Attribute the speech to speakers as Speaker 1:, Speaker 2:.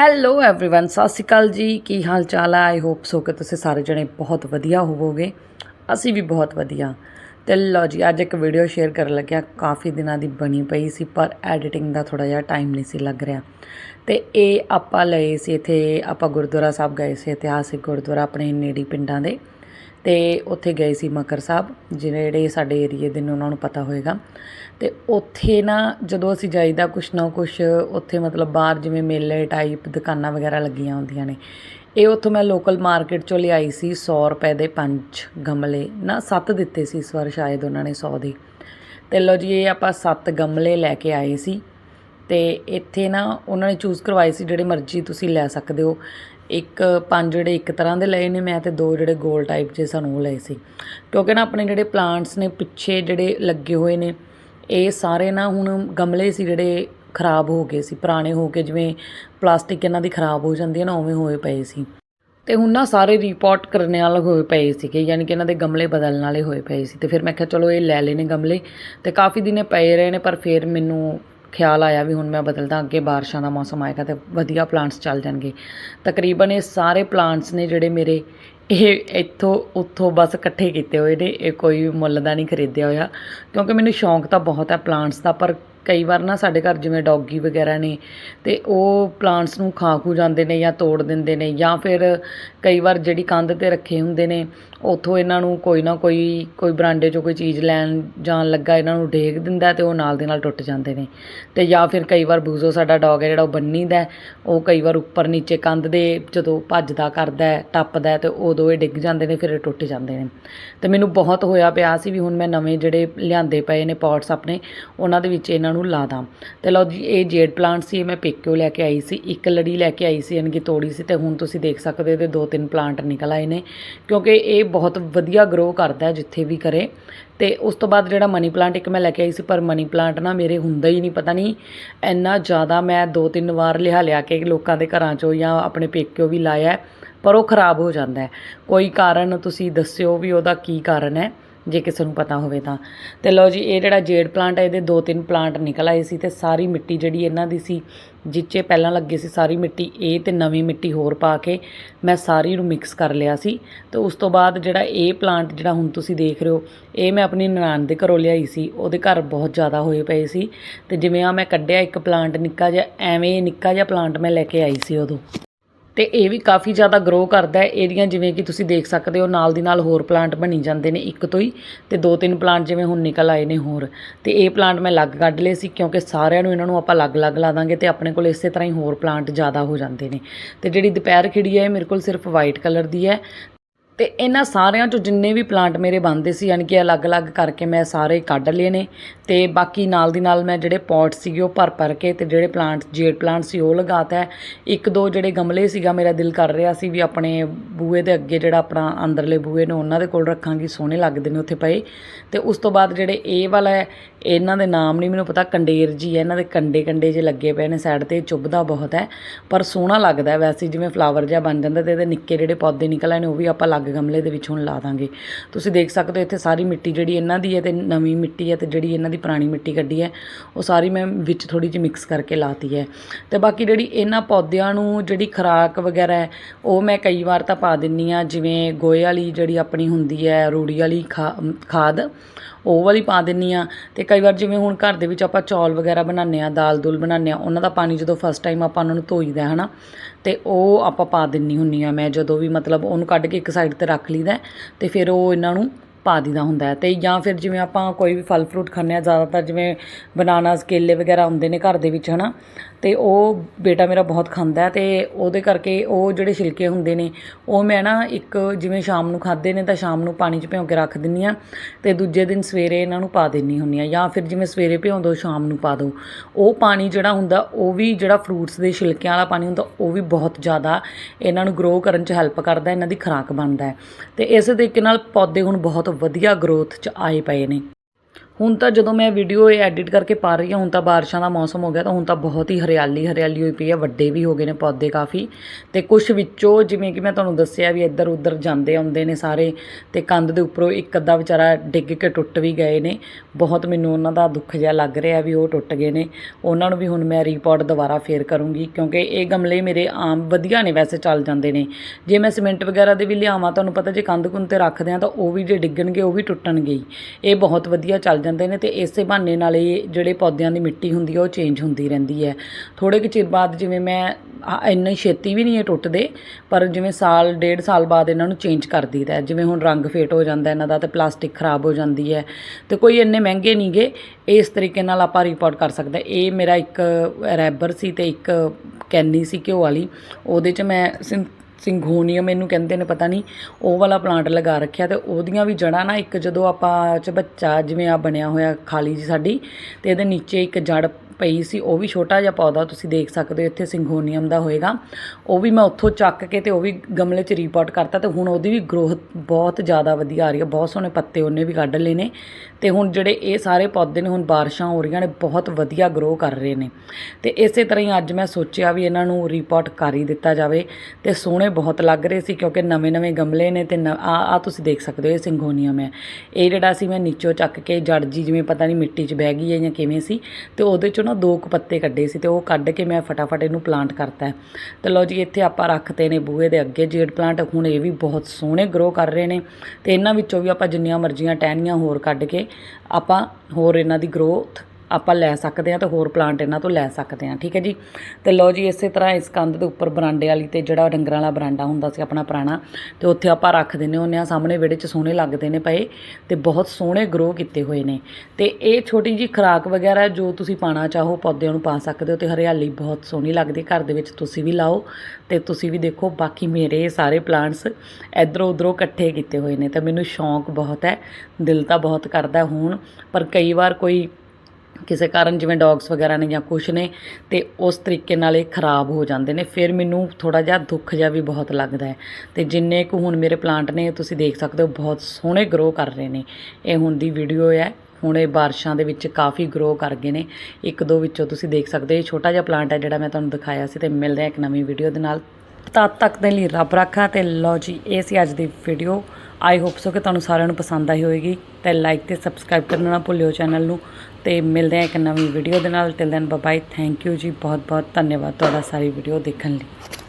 Speaker 1: Hello everyone ਸਤਿ ਸ਼੍ਰੀ ਅਕਾਲ ਜੀ ਕੀ ਹਾਲ ਚਾਲ ਹੈ ਆਈ ਹੋਪ ਸੋ ਕਿ ਤੁਸੀਂ ਸਾਰੇ ਜਣੇ ਬਹੁਤ ਵਧੀਆ ਹੋਵੋਗੇ ਅਸੀਂ ਵੀ ਬਹੁਤ ਵਧੀਆ ਤੇ ਲਓ ਜੀ ਅੱਜ ਇੱਕ ਵੀਡੀਓ ਸ਼ੇਅਰ ਕਰਨ ਲੱਗਿਆ ਕਾਫੀ ਦਿਨਾਂ ਦੀ ਬਣੀ ਪਈ ਸੀ ਪਰ ਐਡੀਟਿੰਗ ਦਾ ਥੋੜਾ ਜਿਹਾ ਟਾਈਮ ਨਹੀਂ ਸੀ ਲੱਗ ਰਿਹਾ ਤੇ ਇਹ ਆਪਾਂ ਲਏ ਸੀ ਇੱਥੇ ਆਪਾਂ ਗੁਰਦੁਆਰਾ ਸਾਹਿਬ ਗਏ ਸੀ ਇਤਿਹਾਸਿਕ ਗੁਰਦੁਆਰਾ ਆਪਣੇ ਨੇੜੀ ਪਿੰਡਾਂ ਦੇ ਅਤੇ ਉੱਥੇ ਗਏ ਸੀ ਮੱਕਰ ਸਾਹਿਬ, ਜਿਹੜੇ ਸਾਡੇ ਏਰੀਏ ਦੇ ਨੇ, ਉਹਨਾਂ ਨੂੰ ਪਤਾ ਹੋਏਗਾ। ਅਤੇ ਉੱਥੇ ਨਾ ਜਦੋਂ ਅਸੀਂ ਜਾਈਦਾ ਕੁਛ ਨਾ ਕੁਛ, ਉੱਥੇ ਮਤਲਬ ਬਾਹਰ ਜਿਵੇਂ ਮੇਲੇ ਟਾਈਪ ਦੁਕਾਨਾਂ ਵਗੈਰਾ ਲੱਗੀਆਂ ਹੁੰਦੀਆਂ ਨੇ, ਇਹ ਉੱਥੋਂ ਮੈਂ ਲੋਕਲ ਮਾਰਕੀਟ ਚੋਂ ਲਿਆਈ ਸੀ 100 ਰੁਪਏ ਦੇ ਪੰਜ ਗਮਲੇ। ਨਾ, ਸੱਤ ਦਿੱਤੇ ਸੀ ਇਸ ਵਾਰ ਸ਼ਾਇਦ ਉਹਨਾਂ ਨੇ 100 ਦੇ। ਤੇ ਲਓ ਜੀ, ਇਹ ਆਪਾਂ ਸੱਤ ਗਮਲੇ ਲੈ ਕੇ ਆਏ ਸੀ। ਤੇ ਇੱਥੇ ਨਾ ਉਹਨਾਂ ਨੇ ਚੂਜ਼ ਕਰਵਾਏ ਸੀ ਜਿਹੜੇ ਮਰਜ਼ੀ ਤੁਸੀਂ ਲੈ ਸਕਦੇ ਹੋ। ਇੱਕ ਪੰਜ ਜਿਹੜੇ ਇੱਕ ਤਰ੍ਹਾਂ ਦੇ ਲਏ ਨੇ, ਮੈਂ ਤੇ ਦੋ ਜਿਹੜੇ ਗੋਲ ਟਾਈਪ ਜੇ ਸਾਨੂੰ ਉਹ ਲਏ ਸੀ। ਕਿਉਂਕਿ ਨਾ ਆਪਣੇ ਜਿਹੜੇ ਪਲਾਂਟਸ ਨੇ, ਪਿੱਛੇ ਜਿਹੜੇ ਲੱਗੇ ਹੋਏ ਨੇ, ਇਹ ਸਾਰੇ ਨਾ ਹੁਣ ਗਮਲੇ ਸੀ ਜਿਹੜੇ ਖਰਾਬ ਹੋ ਗਏ ਸੀ, ਪੁਰਾਣੇ ਹੋ ਕੇ ਜਿਵੇਂ ਪਲਾਸਟਿਕ ਇਹਨਾਂ ਦੀ ਖਰਾਬ ਹੋ ਜਾਂਦੀ ਹੈ ਨਾ, ਉਵੇਂ ਹੋਏ ਪਏ ਸੀ। ਤੇ ਹੁਣ ਨਾ ਸਾਰੇ ਰਿਪੋਰਟ ਕਰਨ ਵਾਲੇ ਹੋਏ ਪਏ ਸੀਗੇ, ਯਾਨੀ ਕਿ ਇਹਨਾਂ ਦੇ ਗਮਲੇ ਬਦਲਣ ਵਾਲੇ ਹੋਏ ਪਏ ਸੀ। ਤੇ ਫਿਰ ਮੈਂ ਕਿਹਾ, ਚਲੋ ਇਹ ਲੈ ਲੈਨੇ ਗਮਲੇ, ਤੇ ਕਾਫੀ ਦਿਨੇ ਪਏ ਰਹੇ ਨੇ, ਪਰ ਫਿਰ ਮੈਨੂੰ ਖਿਆਲ ਆਇਆ ਵੀ ਹੁਣ ਮੈਂ ਬਦਲਦਾ, ਅੱਗੇ ਬਾਰਿਸ਼ਾਂ ਦਾ ਮੌਸਮ ਆਏਗਾ ਤੇ ਵਧੀਆ ਪਲਾਂਟਸ ਚੱਲ ਜਾਣਗੇ। ਤਕਰੀਬਨ ਇਹ ਸਾਰੇ ਪਲਾਂਟਸ ਨੇ ਜਿਹੜੇ ਮੇਰੇ, ਇਹ ਇੱਥੋਂ ਉੱਥੋਂ ਬਸ ਇਕੱਠੇ ਕੀਤੇ ਹੋਏ ਨੇ, ਇਹ ਕੋਈ ਮੁੱਲ ਦਾ ਨਹੀਂ ਖਰੀਦਿਆ ਹੋਇਆ, ਕਿਉਂਕਿ ਮੈਨੂੰ ਸ਼ੌਂਕ ਤਾਂ ਬਹੁਤ ਹੈ ਪਲਾਂਟਸ ਦਾ, ਪਰ ਕਈ ਵਾਰ ਨਾ ਸਾਡੇ ਘਰ ਜਿਵੇਂ ਡੌਗੀ ਵਗੈਰਾ ਨੇ ਅਤੇ ਉਹ ਪਲਾਂਟਸ ਨੂੰ ਖਾ ਖੂ ਜਾਂਦੇ ਨੇ ਜਾਂ ਤੋੜ ਦਿੰਦੇ ਨੇ ਜਾਂ ਫਿਰ ਕਈ ਵਾਰ ਜਿਹੜੀ ਕੰਧ ਤੇ ਰੱਖੇ ਹੁੰਦੇ ਨੇ, ਉੱਥੋਂ ਇਹਨਾਂ ਨੂੰ ਕੋਈ ਨਾ ਕੋਈ ਕੋਈ ਬਰਾਂਡੇ 'ਚੋਂ ਕੋਈ ਚੀਜ਼ ਲੈਣ ਜਾਣ ਲੱਗਾ, ਇਹਨਾਂ ਨੂੰ ਡੇਗ ਦਿੰਦਾ ਅਤੇ ਉਹ ਨਾਲ ਦੇ ਨਾਲ ਟੁੱਟ ਜਾਂਦੇ ਨੇ। ਅਤੇ ਜਾਂ ਫਿਰ ਕਈ ਵਾਰ ਬੂਜ਼ੋ ਸਾਡਾ ਡੌਗ ਹੈ ਜਿਹੜਾ ਉਹ ਬੰਨੀ ਦਾ ਉਹ ਕਈ ਵਾਰ ਉੱਪਰ ਨੀਚੇ ਕੰਧ ਦੇ ਜਦੋਂ ਭੱਜਦਾ ਕਰਦਾ ਟੱਪਦਾ ਅਤੇ ਉਦੋਂ ਇਹ ਡਿੱਗ ਜਾਂਦੇ ਨੇ, ਫਿਰ ਇਹ ਟੁੱਟ ਜਾਂਦੇ ਨੇ। ਅਤੇ ਮੈਨੂੰ ਬਹੁਤ ਹੋਇਆ ਪਿਆ ਸੀ ਵੀ ਹੁਣ ਮੈਂ ਨਵੇਂ ਜਿਹੜੇ ਲਿਆਂਦੇ ਪਏ ਨੇ ਪੌਟਸ ਆਪਣੇ, ਉਹਨਾਂ ਦੇ ਵਿੱਚ ਇਹਨਾਂ ਨੂੰ ਲਾ ਦਾਂ ਤੇ ਲਓ ਜੀ, ਇਹ ਜੇਡ ਪਲਾਂਟ ਸੀ, ਇਹ ਮੈਂ ਪੇਕਿਓ ਲੈ ਕੇ ਆਈ ਸੀ, ਇੱਕ ਲੜੀ ਲੈ ਕੇ ਆਈ ਸੀ, ਯਾਨੀ ਕਿ ਤੋੜੀ ਸੀ, ਤੇ ਹੁਣ ਤੁਸੀਂ ਦੇਖ ਸਕਦੇ ਹੋ ਇਹਦੇ ਦੋ ਤਿੰਨ ਪਲਾਂਟ ਨਿਕਲ ਆਏ ਨੇ, ਕਿਉਂਕਿ ਇਹ ਬਹੁਤ ਵਧੀਆ ਗਰੋ ਕਰਦਾ ਜਿੱਥੇ ਵੀ ਕਰੇ। ਤੇ ਉਸ ਤੋਂ ਬਾਅਦ ਜਿਹੜਾ ਮਨੀ ਪਲਾਂਟ ਇੱਕ ਮੈਂ ਲੈ ਕੇ ਆਈ ਸੀ, ਪਰ ਮਨੀ ਪਲਾਂਟ ਨਾ ਮੇਰੇ ਹੁੰਦਾ ਹੀ ਨਹੀਂ, ਪਤਾ ਨਹੀਂ, ਇੰਨਾ ਜ਼ਿਆਦਾ ਮੈਂ ਦੋ ਤਿੰਨ ਵਾਰ ਲਿਆ ਲਿਆ ਕੇ ਲੋਕਾਂ ਦੇ ਘਰਾਂ ਚੋਂ ਜਾਂ ਆਪਣੇ ਪੇਕਿਓ ਵੀ ਲਾਇਆ ਪਰ ਉਹ ਖਰਾਬ ਹੋ ਜਾਂਦਾ ਹੈ। ਕੋਈ ਕਾਰਨ ਤੁਸੀਂ ਦੱਸਿਓ ਵੀ ਉਹਦਾ ਕੀ ਕਾਰਨ ਹੈ। ਜੇ ਕਿਸੇ ਨੂੰ ਪਤਾ ਹੋਵੇ ਤਾਂ। ਤੇ ਲਓ ਜੀ, ਇਹ ਜਿਹੜਾ ਜੇਡ ਪਲਾਂਟ ਹੈ ਇਹਦੇ ਦੋ ਤਿੰਨ ਪਲਾਂਟ ਨਿਕਲ ਆਏ ਸੀ ਤੇ ਸਾਰੀ ਮਿੱਟੀ ਜਿਹੜੀ ਇਹਨਾਂ ਦੀ ਸੀ, ਜਿੱਚੇ ਪਹਿਲਾਂ ਲੱਗੇ ਸੀ ਸਾਰੀ ਮਿੱਟੀ, ਇਹ ਤੇ ਨਵੀਂ ਮਿੱਟੀ ਹੋਰ ਪਾ ਕੇ ਮੈਂ ਸਾਰੀ ਨੂੰ ਮਿਕਸ ਕਰ ਲਿਆ ਸੀ। ਤੇ ਉਸ ਤੋਂ ਬਾਅਦ ਜਿਹੜਾ ਇਹ ਪਲਾਂਟ ਜਿਹੜਾ ਹੁਣ ਤੁਸੀਂ ਦੇਖ ਰਹੇ ਹੋ, ਇਹ ਮੈਂ ਆਪਣੀ ਨਨਾਣ ਦੇ ਘਰੋਂ ਲਿਆਈ ਸੀ, ਉਹਦੇ ਘਰ ਬਹੁਤ ਜ਼ਿਆਦਾ ਹੋਏ ਪਏ ਸੀ। ਤੇ ਜਿਵੇਂ ਆ ਮੈਂ ਕੱਢਿਆ ਇੱਕ ਪਲਾਂਟ ਨਿੱਕਾ ਜਿਹਾ, ਐਵੇਂ ਨਿੱਕਾ ਜਿਹਾ ਪਲਾਂਟ ਮੈਂ ਲੈ ਕੇ ਆਈ ਸੀ ਉਦੋਂ। ਤੇ ਇਹ ਵੀ ਕਾਫੀ ਜ਼ਿਆਦਾ ਗਰੋ ਕਰਦਾ ਹੈ। ਇਹਦੀਆਂ ਜਿਵੇਂ ਕਿ ਤੁਸੀਂ ਦੇਖ ਸਕਦੇ ਹੋ, ਨਾਲ ਦੀ ਨਾਲ ਹੋਰ ਪਲਾਂਟ ਬਣੀ ਜਾਂਦੇ ਨੇ ਇੱਕ ਤੋਂ ਹੀ ਤੇ ਦੋ ਤਿੰਨ ਪਲਾਂਟ ਜਿਵੇਂ ਹੁਣ ਨਿਕਲ ਆਏ ਨੇ ਹੋਰ। ਤੇ ਇਹ ਪਲਾਂਟ ਮੈਂ ਲੱਗ ਕੱਢ ਲਏ ਸੀ ਕਿਉਂਕਿ ਸਾਰਿਆਂ ਨੂੰ ਇਹਨਾਂ ਨੂੰ ਆਪਾਂ ਅਲੱਗ-ਅਲੱਗ ਲਾ ਦਾਂਗੇ ਤੇ ਆਪਣੇ ਕੋਲ ਇਸੇ ਤਰ੍ਹਾਂ ਹੀ ਹੋਰ ਪਲਾਂਟ ਜ਼ਿਆਦਾ ਹੋ ਜਾਂਦੇ ਨੇ। ਤੇ ਜਿਹੜੀ ਦੁਪਹਿਰ ਖਿੜੀ ਹੈ, ਇਹ ਮੇਰੇ ਕੋਲ ਸਿਰਫ ਵਾਈਟ ਕਲਰ ਦੀ ਹੈ। ਤੇ ਇਹਨਾਂ ਸਾਰਿਆਂ ਚੋਂ ਜਿੰਨੇ ਵੀ ਪਲਾਂਟ ਮੇਰੇ ਬਣਦੇ ਸੀ, ਯਾਨੀ ਕਿ ਅਲੱਗ-ਅਲੱਗ ਕਰਕੇ ਮੈਂ ਸਾਰੇ ਕੱਢ ਲਏ ਨੇ। ਅਤੇ ਬਾਕੀ ਨਾਲ ਦੀ ਨਾਲ ਮੈਂ ਜਿਹੜੇ ਪੌਟ ਸੀਗੇ ਉਹ ਭਰ ਭਰ ਕੇ ਅਤੇ ਜਿਹੜੇ ਪਲਾਂਟ ਜੇਡ ਪਲਾਂਟ ਸੀ ਉਹ ਲਗਾਤਾ ਹੈ। ਇੱਕ ਦੋ ਜਿਹੜੇ ਗਮਲੇ ਸੀਗਾ ਮੇਰਾ ਦਿਲ ਕਰ ਰਿਹਾ ਸੀ ਵੀ ਆਪਣੇ ਬੂਹੇ ਦੇ ਅੱਗੇ ਜਿਹੜਾ ਆਪਣਾ ਅੰਦਰਲੇ ਬੂਹੇ ਨੇ ਉਹਨਾਂ ਦੇ ਕੋਲ ਰੱਖਾਂਗੀ, ਸੋਹਣੇ ਲੱਗਦੇ ਨੇ ਉੱਥੇ ਪਏ। ਤੇ ਉਸ ਤੋਂ ਬਾਅਦ ਜਿਹੜੇ ਇਹ ਵਾਲਾ ਹੈ, ਇਹਨਾਂ ਦੇ ਨਾਮ ਨਹੀਂ ਮੈਨੂੰ ਪਤਾ, ਕੰਡੇਰ ਜੀ ਹੈ, ਇਹਨਾਂ ਦੇ ਕੰਡੇ ਕੰਡੇ ਜੇ ਲੱਗੇ ਪਏ ਨੇ ਸਾਈਡ ਤੇ ਚੁੱਭਦਾ ਬਹੁਤ ਹੈ, ਪਰ ਸੋਹਣਾ ਲੱਗਦਾ ਵੈਸੇ ਜਿਵੇਂ ਫਲਾਵਰ ਜਿਹਾ ਬਣ ਜਾਂਦਾ ਤੇ ਇਹਦੇ ਨਿੱਕੇ ਜਿਹੜੇ ਪੌਦੇ ਨਿਕਲ ਆਏ ਨੇ, ਉਹ ਵੀ ਆਪਾਂ ਅਲੱਗ ਗਮਲੇ ਦੇ ਵਿੱਚ ਹੁਣ ਲਾ ਦਾਂਗੇ। ਤੁਸੀਂ ਦੇਖ ਸਕਦੇ ਹੋ ਇੱਥੇ ਸਾਰੀ ਮਿੱਟੀ ਜਿਹੜੀ ਇਹਨਾਂ ਦੀ ਹੈ ਤੇ ਨਵੀਂ ਮਿੱਟੀ ਹੈ ਤੇ ਜਿਹੜੀ ਇਹਨਾਂ ਦੀ ਪੁਰਾਣੀ ਮਿੱਟੀ ਕੱਢੀ ਹੈ, ਉਹ ਸਾਰੀ ਮੈਂ ਵਿੱਚ ਥੋੜੀ ਜਿਹੀ ਮਿਕਸ ਕਰਕੇ ਲਾਤੀ ਹੈ। ਤੇ ਬਾਕੀ ਜਿਹੜੀ ਇਹਨਾਂ ਪੌਦਿਆਂ ਨੂੰ ਜਿਹੜੀ ਖੁਰਾਕ ਵਗੈਰਾ ਹੈ, ਉਹ ਮੈਂ ਕਈ ਵਾਰ ਤਾਂ ਪਾ ਦਿੰਨੀ ਆ ਜਿਵੇਂ ਗੋਏ ਵਾਲੀ ਜਿਹੜੀ ਆਪਣੀ ਹੁੰਦੀ ਹੈ, ਰੂੜੀ ਵਾਲੀ ਖਾ- ਖਾਦ, ਉਹ ਵਾਲੀ ਪਾ ਦਿੰਨੀ ਆ ਤੇ ਕਈ ਵਾਰ ਜਿਵੇਂ ਹੁਣ ਘਰ ਦੇ ਵਿੱਚ ਆਪਾਂ ਚੌਲ ਵਗੈਰਾ ਬਣਾਉਂਦੇ ਆ ਦਾਲ ਦੁਲ ਬਣਾਉਂਦੇ ਆ ਉਹਨਾਂ ਦਾ ਪਾਣੀ ਜਦੋਂ ਫਸਟ ਟਾਈਮ ਆਪਾਂ ਉਹਨਾਂ ਨੂੰ ਧੋਈਦਾ, ਹਨਾ, ਤੇ ਉਹ ਆਪਾਂ ਪਾ ਦਿੰਨੀ ਹੁੰਨੀ ਆ ਮੈਂ ਜਦੋਂ ਵੀ ਮਤਲਬ ਉਹਨੂੰ ਕੱਢ ਕੇ ਇੱਕ ਸਾਈਡ ਤੇ ਰੱਖ ਲਈਦਾ ਤੇ ਫਿਰ ਉਹ ਇਹਨਾਂ ਨੂੰ ਪਾ ਦੀਦਾ ਹੁੰਦਾ ਹੈ। ਤੇ ਜਾਂ ਫਿਰ ਜਿਵੇਂ ਆਪਾਂ ਕੋਈ ਵੀ ਫਲ ਫਰੂਟ ਖਾਂਦੇ ਹਾਂ, ਜ਼ਿਆਦਾਤਰ ਜਿਵੇਂ ਬਨਾਨਾਸ ਕੇਲੇ ਵਗੈਰਾ ਹੁੰਦੇ ਨੇ ਘਰ ਦੇ ਵਿੱਚ ਹੈ ਨਾ ਅਤੇ ਉਹ ਬੇਟਾ ਮੇਰਾ ਬਹੁਤ ਖਾਂਦਾ ਅਤੇ ਉਹਦੇ ਕਰਕੇ ਉਹ ਜਿਹੜੇ ਛਿਲਕੇ ਹੁੰਦੇ ਨੇ, ਉਹ ਮੈਂ ਨਾ ਇੱਕ ਜਿਵੇਂ ਸ਼ਾਮ ਨੂੰ ਖਾਦੇ ਨੇ ਤਾਂ ਸ਼ਾਮ ਨੂੰ ਪਾਣੀ 'ਚ ਭਿਉਂ ਕੇ ਰੱਖ ਦਿੰਦੀ ਹਾਂ ਅਤੇ ਦੂਜੇ ਦਿਨ ਸਵੇਰੇ ਇਹਨਾਂ ਨੂੰ ਪਾ ਦਿੰਦੀ ਹੁੰਦੀ ਹਾਂ ਜਾਂ ਫਿਰ ਜਿਵੇਂ ਸਵੇਰੇ ਭਿਉਂ ਦਿਉ ਸ਼ਾਮ ਨੂੰ ਪਾ ਦਿਉ ਉਹ ਪਾਣੀ ਜਿਹੜਾ ਹੁੰਦਾ, ਉਹ ਵੀ ਜਿਹੜਾ ਫਰੂਟਸ ਦੇ ਛਿਲਕਿਆਂ ਵਾਲਾ ਪਾਣੀ ਹੁੰਦਾ, ਉਹ ਵੀ ਬਹੁਤ ਜ਼ਿਆਦਾ ਇਹਨਾਂ ਨੂੰ ਗਰੋ ਕਰਨ 'ਚ ਹੈਲਪ ਕਰਦਾ, ਇਹਨਾਂ ਦੀ ਖੁਰਾਕ ਬਣਦਾ ਹੈ। ਤੇ ਇਸੇ ਤਰੀਕੇ ਨਾਲ ਪੌਦੇ ਹੁਣ ਬਹੁਤ ਵਧੀਆ ਗਰੋਥ 'ਚ ਆਏ ਪਏ ਨੇ। ਹੁਣ ਤਾਂ ਜਦੋਂ ਮੈਂ ਵੀਡੀਓ ਇਹ ਐਡਿਟ ਕਰਕੇ ਪਾ ਰਹੀ ਹਾਂ, ਹੁਣ ਤਾਂ ਬਾਰਿਸ਼ਾਂ ਦਾ ਮੌਸਮ ਹੋ ਗਿਆ ਤਾਂ ਹੁਣ ਤਾਂ ਬਹੁਤ ਹੀ ਹਰਿਆਲੀ ਹਰਿਆਲੀ ਹੋਈ ਪਈ ਹੈ। ਵੱਡੇ ਵੀ ਹੋ ਗਏ ਨੇ ਪੌਦੇ ਕਾਫੀ। ਤੇ ਕੁਝ ਵਿੱਚੋਂ ਜਿਵੇਂ ਕਿ ਮੈਂ ਤੁਹਾਨੂੰ ਦੱਸਿਆ ਵੀ ਇੱਧਰ ਉੱਧਰ ਜਾਂਦੇ ਆਉਂਦੇ ਨੇ ਸਾਰੇ ਤੇ ਕੰਧ ਦੇ ਉੱਪਰੋਂ ਇੱਕ ਅੱਧਾ ਵਿਚਾਰਾ ਡਿੱਗ ਕੇ ਟੁੱਟ ਵੀ ਗਏ ਨੇ। ਬਹੁਤ ਮੈਨੂੰ ਉਹਨਾਂ ਦਾ ਦੁੱਖ ਜਿਹਾ ਲੱਗ ਰਿਹਾ ਵੀ ਉਹ ਟੁੱਟ ਗਏ ਨੇ। ਉਹਨਾਂ ਨੂੰ ਵੀ ਹੁਣ ਮੈਂ ਰੀਪੋਰਟ ਦੁਬਾਰਾ ਫੇਰ ਕਰੂੰਗੀ ਕਿਉਂਕਿ ਇਹ ਗਮਲੇ ਮੇਰੇ ਆਮ ਵਧੀਆ ਨੇ ਵੈਸੇ ਚੱਲ ਜਾਂਦੇ ਨੇ। ਜੇ ਮੈਂ ਸੀਮੈਂਟ ਵਗੈਰਾ ਦੇ ਵੀ ਲਿਆਵਾਂ, ਤੁਹਾਨੂੰ ਪਤਾ ਜੇ ਕੰਧ ਕੁੰਧ ਤੇ ਰੱਖਦੇ ਆ ਤਾਂ ਉਹ ਵੀ ਜੇ ਡਿੱਗਣਗੇ, ਉਹ ਵੀ ਟੁੱਟਣਗੇ ਇਹ ਬਹੁਤ ਵਧੀਆ ਚੱਲ ਜਾਂਦੇ ਨੇ ਤੇ ਇਸੇ ਬਹਾਨੇ ਨਾਲ ਇਹ ਜਿਹੜੇ ਪੌਦਿਆਂ ਦੀ ਮਿੱਟੀ ਹੁੰਦੀ ਹੈ ਉਹ ਚੇਂਜ ਹੁੰਦੀ ਰਹਿੰਦੀ ਹੈ। ਥੋੜੇ ਕੁ ਚਿਰ ਬਾਅਦ ਜਿਵੇਂ ਮੈਂ ਇੰਨੀ ਛੇਤੀ ਵੀ ਨਹੀਂ ਇਹ ਟੁੱਟਦੇ, ਪਰ ਜਿਵੇਂ ਸਾਲ, ਡੇਢ ਸਾਲ ਬਾਅਦ ਇਹਨਾਂ ਨੂੰ ਚੇਂਜ ਕਰ ਦਈਦਾ ਜਿਵੇਂ ਹੁਣ ਰੰਗ ਫੇਟ ਹੋ ਜਾਂਦਾ ਇਹਨਾਂ ਦਾ ਤੇ ਪਲਾਸਟਿਕ ਖਰਾਬ ਹੋ ਜਾਂਦੀ ਹੈ ਤੇ ਕੋਈ ਇੰਨੇ ਮਹਿੰਗੇ ਨਹੀਂਗੇ ਇਸ ਤਰੀਕੇ ਨਾਲ ਆਪਾਂ ਰਿਪੋਰਟ ਕਰ ਸਕਦੇ ਇਹ ਮੇਰਾ ਇੱਕ ਰੈਬਰ ਸੀ ਤੇ ਇੱਕ ਕੈਨੀ ਸੀ ਘਿਓ ਵਾਲੀ, ਉਹਦੇ 'ਚ ਮੈਂ ਸਿੰ- ਸਿੰਗੋਨੀਅਮ ਇਹਨੂੰ ਕਹਿੰਦੇ ਨੇ ਪਤਾ ਨਹੀਂ, ਉਹ ਵਾਲਾ ਪਲਾਂਟ ਲਗਾ ਰੱਖਿਆ ਤੇ ਉਹਦੀਆਂ ਵੀ ਜੜ੍ਹਾਂ ਨਾ ਇੱਕ ਜਦੋਂ ਆਪਾਂ ਚ ਬੱਚਾ ਜਿਵੇਂ ਆ ਬਣਿਆ ਹੋਇਆ ਖਾਲੀ ਜੀ ਸਾਡੀ ਤੇ ਇਹਦੇ ਨੀਚੇ ਇੱਕ ਜੜ ਪਈ ਸੀ, ਉਹ ਵੀ ਛੋਟਾ ਜਿਹਾ ਪੌਦਾ ਤੁਸੀਂ ਦੇਖ ਸਕਦੇ ਹੋ, ਇੱਥੇ ਸਿੰਗੋਨੀਅਮ ਦਾ ਹੋਏਗਾ। ਉਹ ਵੀ ਮੈਂ ਉੱਥੋਂ ਚੱਕ ਕੇ ਤੇ ਉਹ ਵੀ ਗਮਲੇ 'ਚ ਰੀਪੋਰਟ ਕਰਤਾ ਤੇ ਹੁਣ ਉਹਦੀ ਵੀ ਗਰੋਥ ਬਹੁਤ ਜ਼ਿਆਦਾ ਵਧੀਆ ਆ ਰਹੀ ਹੈ। ਬਹੁਤ ਸੋਹਣੇ ਪੱਤੇ ਉਹਨੇ ਵੀ ਕੱਢ ਲਏ ਨੇ ਤੇ ਹੁਣ ਜਿਹੜੇ ਇਹ ਸਾਰੇ ਪੌਦੇ ਨੇ, ਹੁਣ ਬਾਰਿਸ਼ਾਂ ਹੋ ਰਹੀਆਂ ਨੇ, ਬਹੁਤ ਵਧੀਆ ਗਰੋ ਕਰ ਰਹੇ ਨੇ। ਤੇ ਇਸੇ ਤਰ੍ਹਾਂ ਹੀ ਅੱਜ ਮੈਂ ਸੋਚਿਆ ਵੀ ਇਹਨਾਂ ਨੂੰ ਰੀਪੋਰਟ ਕਰ ਹੀ ਦਿੱਤਾ ਜਾਵੇ ਤੇ ਸੋਹਣੇ ਬਹੁਤ ਲੱਗ ਰਹੇ ਸੀ ਕਿਉਂਕਿ ਨਵੇਂ-ਨਵੇਂ ਗਮਲੇ ਨੇ ਤੇ ਆ ਆ ਤੁਸੀਂ ਦੇਖ ਸਕਦੇ ਹੋ ਇਹ ਸਿੰਗੋਨੀਅਮ ਹੈ। ਇਹ ਜਿਹੜਾ ਸੀ ਮੈਂ ਨੀਚੋਂ ਚੱਕ ਕੇ ਜੜ ਜੀ ਜਿਵੇਂ ਪਤਾ ਨਹੀਂ ਮਿੱਟੀ 'ਚ ਬਹਿ ਗਈ ਹੈ ਜਾਂ ਕਿਵੇਂ ਸੀ ਤੇ ਉਹਦੇ 'ਚੋਂ ਨਾ ਦੋ ਕੁ ਪੱਤੇ ਕੱਢੇ ਸੀ ਤੇ ਉਹ ਕੱਢ ਕੇ ਮੈਂ ਫਟਾਫਟ ਇਹਨੂੰ ਪਲਾਂਟ ਕਰਤਾ ਹੈ। ਤੇ ਲਓ ਜੀ, ਇੱਥੇ ਆਪਾਂ ਰੱਖਤੇ ਨੇ ਬੂਹੇ ਦੇ ਅੱਗੇ ਜੇਡ ਪਲਾਂਟ ਹੁਣ ਇਹ ਵੀ ਬਹੁਤ ਸੋਹਣੇ ਗਰੋ ਕਰ ਰਹੇ ਨੇ ਤੇ ਇਹਨਾਂ ਵਿੱਚੋਂ ਵੀ ਆਪਾਂ ਜਿੰਨੀਆਂ ਮਰਜ਼ੀਆਂ ਟਹਿਣੀਆਂ ਹੋਰ ਕੱਢ ਕੇ ਆਪਾਂ ਹੋਰ ਇਹਨਾਂ ਦੀ ਗਰੋਥ ਆਪਾਂ ਲੈ ਸਕਦੇ ਹਾਂ ਤੇ ਹੋਰ ਪਲਾਂਟ ਇਹਨਾਂ ਤੋਂ ਲੈ ਸਕਦੇ ਹਾਂ, ਠੀਕ ਹੈ ਜੀ? ਤੇ ਲਓ ਜੀ, ਇਸੇ ਤਰ੍ਹਾਂ ਇਸ ਕੰਧ ਦੇ ਉੱਪਰ ਬਰਾਂਡੇ ਵਾਲੀ ਤੇ ਜਿਹੜਾ ਡੰਗਰਾਂ ਵਾਲਾ ਬਰਾਂਡਾ ਹੁੰਦਾ ਸੀ ਆਪਣਾ ਪੁਰਾਣਾ, ਤੇ ਉੱਥੇ ਆਪਾਂ ਰੱਖ ਦਿੰਨੇ ਹੁੰਦੇ ਆ ਸਾਹਮਣੇ ਵਿਹੜੇ 'ਚ ਸੋਹਣੇ ਲੱਗਦੇ ਨੇ ਪਏ ਤੇ ਬਹੁਤ ਸੋਹਣੇ ਗਰੋ ਕੀਤੇ ਹੋਏ ਨੇ। ਤੇ ਇਹ ਛੋਟੀ ਜੀ ਖੁਰਾਕ ਵਗੈਰਾ ਜੋ ਤੁਸੀਂ ਪਾਣਾ ਚਾਹੋ, ਪੌਦਿਆਂ ਨੂੰ ਪਾ ਸਕਦੇ ਹੋ ਤੇ ਹਰਿਆਲੀ ਬਹੁਤ ਸੋਹਣੀ ਲੱਗਦੀ, ਘਰ ਦੇ ਵਿੱਚ ਤੁਸੀਂ ਵੀ ਲਾਓ ਤੇ ਤੁਸੀਂ ਵੀ ਦੇਖੋ, ਬਾਕੀ ਮੇਰੇ ਸਾਰੇ ਪਲਾਂਟਸ ਇਧਰੋਂ ਉਧਰੋਂ ਇਕੱਠੇ ਕੀਤੇ ਹੋਏ ਨੇ ਤਾਂ ਮੈਨੂੰ ਸ਼ੌਂਕ ਬਹੁਤ ਹੈ, ਦਿਲ ਤਾਂ ਬਹੁਤ ਕਰਦਾ ਹੁਣ, ਪਰ ਕਈ ਵਾਰ ਕੋਈ ਕਿਸੇ ਕਾਰਨ ਜਿਵੇਂ ਡੌਗਸ ਵਗੈਰਾ ਨੇ ਜਾਂ ਕੁਛ ਨੇ, ਤੇ ਉਸ ਤਰੀਕੇ ਨਾਲ ਇਹ ਖਰਾਬ ਹੋ ਜਾਂਦੇ ਨੇ। ਫਿਰ ਮੈਨੂੰ ਥੋੜਾ ਜਿਹਾ ਦੁੱਖ ਜਿਹਾ ਵੀ ਬਹੁਤ ਲੱਗਦਾ ਹੈ। ਤੇ ਜਿੰਨੇ ਕੁ ਹੁਣ ਮੇਰੇ ਪਲਾਂਟ ਨੇ, ਤੁਸੀਂ ਦੇਖ ਸਕਦੇ ਹੋ, ਬਹੁਤ ਸੋਹਣੇ ਗਰੋ ਕਰ ਰਹੇ ਨੇ। ਇਹ ਹੁਣ ਦੀ ਵੀਡੀਓ ਹੈ। ਹੁਣ ਇਹ ਬਾਰਿਸ਼ਾਂ ਦੇ ਵਿੱਚ ਕਾਫੀ ਗਰੋ ਕਰ ਗਏ ਨੇ। ਇੱਕ ਦੋ ਵਿੱਚੋਂ ਤੁਸੀਂ ਦੇਖ ਸਕਦੇ ਹੋ, ਇਹ ਛੋਟਾ ਜਿਹਾ ਪਲਾਂਟ ਹੈ ਜਿਹੜਾ ਮੈਂ ਤੁਹਾਨੂੰ ਦਿਖਾਇਆ ਸੀ, ਤੇ ਮਿਲਦੇ ਹਾਂ ਇੱਕ ਨਵੀਂ ਵੀਡੀਓ ਦੇ ਨਾਲ। ਤਦ ਤੱਕ ਦੇ ਲਈ ਰੱਬ ਰੱਖਾ ਤੇ ਲਓ ਜੀ, ਇਹ ਸੀ ਅੱਜ ਦੀ ਵੀਡੀਓ ਆਈ ਹੋਪ ਸੋ ਕਿ ਤੁਹਾਨੂੰ ਸਾਰਿਆਂ ਨੂੰ ਪਸੰਦ ਆਈ ਹੋਵੇਗੀ ਤੇ ਲਾਈਕ ਤੇ ਸਬਸਕ੍ਰਾਈਬ ਕਰਨਾ ਨਾ ਭੁੱਲਿਓ ਚੈਨਲ ਨੂੰ ਤੇ ਮਿਲਦੇ ਹਾਂ ਇੱਕ ਨਵੀਂ ਵੀਡੀਓ ਦੇ ਨਾਲ। Till then bye thank you ji ਬਹੁਤ ਬਹੁਤ ਧੰਨਵਾਦ ਤੁਹਾਡਾ ਸਾਰੀ ਵੀਡੀਓ ਦੇਖਣ ਲਈ।